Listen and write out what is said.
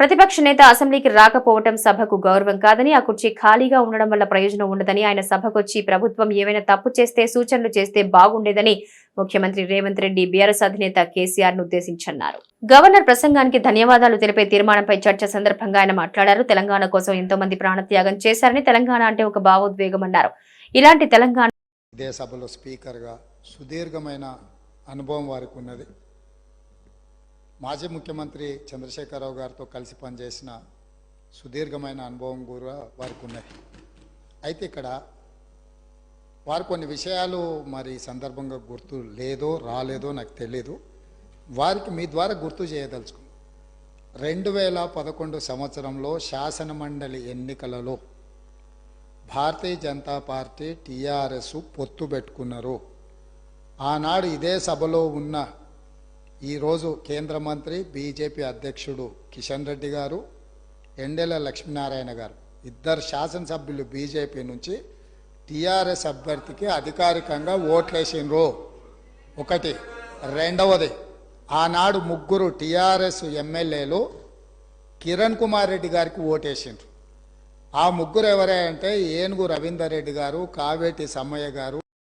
ప్రతిపక్ష నేత అసెంబ్లీకి రాకపోవటం సభకు గౌరవం కాదని ఆ కుర్చీ ఖాళీగా ఉండడం వల్ల ప్రయోజనం ఉండదని ఆయన సభకొచ్చి ప్రభుత్వం ఏమైనా తప్పు చేస్తే సూచనలు చేస్తే బాగుండేదని ముఖ్యమంత్రి రేవంత్ రెడ్డి బీఆర్ఎస్ అధినేత కేసీఆర్ను ఉద్దేశించన్నారు. గవర్నర్ ప్రసంగానికి ధన్యవాదాలు తెలిపే తీర్మానంపై చర్చ సందర్భంగా ఆయన మాట్లాడారు. తెలంగాణ కోసం ఎంతో మంది ప్రాణత్యాగం చేశారని తెలంగాణ అంటే ఒక భావోద్వేగం అన్నారు ఇలాంటి తెలంగాణ ఇదే సభలో స్పీకర్గా సుదీర్ఘమైన అనుభవం వారికి ఉన్నది. మాజీ ముఖ్యమంత్రి చంద్రశేఖరరావు గారితో కలిసి పనిచేసిన సుదీర్ఘమైన అనుభవం కూడా వారికి ఉన్నది. అయితే ఇక్కడ వారు కొన్ని విషయాలు మరి సందర్భంగా గుర్తు లేదో రాలేదో నాకు తెలియదు వారికి మీ ద్వారా గుర్తు చేయదలుచుకున్నాను. రెండు వేల పదకొండు సంవత్సరంలో శాసనమండలి ఎన్నికలలో భారతీయ జనతా పార్టీ టీఆర్ఎస్ పొత్తు పెట్టుకున్నారు. ఆనాడు ఇదే సభలో ఉన్న ఈరోజు కేంద్ర మంత్రి బీజేపీ అధ్యక్షుడు కిషన్ రెడ్డి గారు ఎండెల లక్ష్మీనారాయణ గారు. ఇద్దరు శాసనసభ్యులు బీజేపీ నుంచి టీఆర్ఎస్ అభ్యర్థికి అధికారికంగా ఓట్లేసిండ్రు. ఒకటి. రెండవది ఆనాడు ముగ్గురు టీఆర్ఎస్ ఎమ్మెల్యేలు కిరణ్ కుమార్ రెడ్డి గారికి ఓటేసిండ్రు. ఆ ముగ్గురు ఎవరే అంటే ఏనుగు రవీందర్ రెడ్డి గారు కావేటి సమ్మయ్య గారు